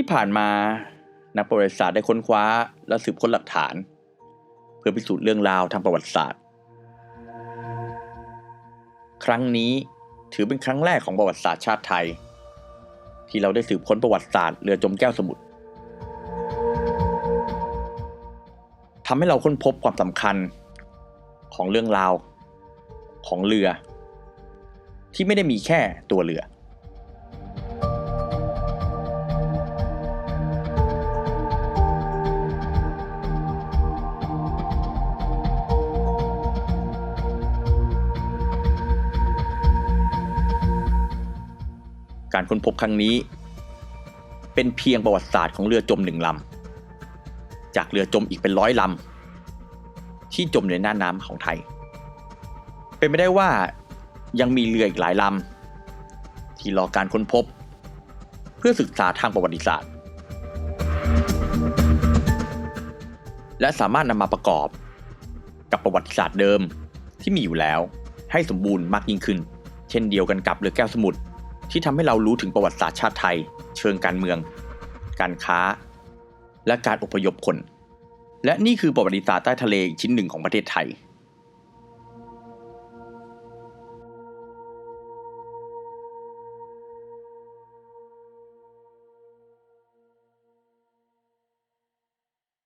ที่ผ่านมานักประวัติศาสตร์ได้ค้นคว้าและสืบค้นหลักฐาน เพื่อพิสูจน์เรื่องราวทางประวัติศาสตร์ ครั้งนี้ถือเป็นครั้งแรกของประวัติศาสตร์ชาติไทย ที่เราได้สืบค้นประวัติศาสตร์เรือจมแก้วสมุทรทำให้เราค้นพบความสำคัญของเรื่องราวของเรือ ที่ไม่ได้มีแค่ตัวเรือ การค้นพบครั้งนี้ เป็นเพียงประวัติศาสตร์ของเรือจมหนึ่งลำ จากเรือจมอีกเป็นร้อยลำ ที่จมในหน่านน้ำของไทย เป็นไม่ได้ว่ายังมีเรืออีกหลายลำ ที่รอการค้นพบ เพื่อศึกษาทางประวัติศาสตร์ และสามารถนำมาประกอบกับประวัติศาสตร์เดิมที่มีอยู่แล้วให้สมบูรณ์มากยิ่งขึ้น เช่นเดียวกันกับเรือแก้วสมุทร ที่ทำให้เรารู้ถึงประวัติศาสตร์ชาติไทย เชิงการเมือง การค้า และการอพยพคน และนี่คือประวัติศาสตร์ใต้ทะเลอีกชิ้นหนึ่งของประเทศไทย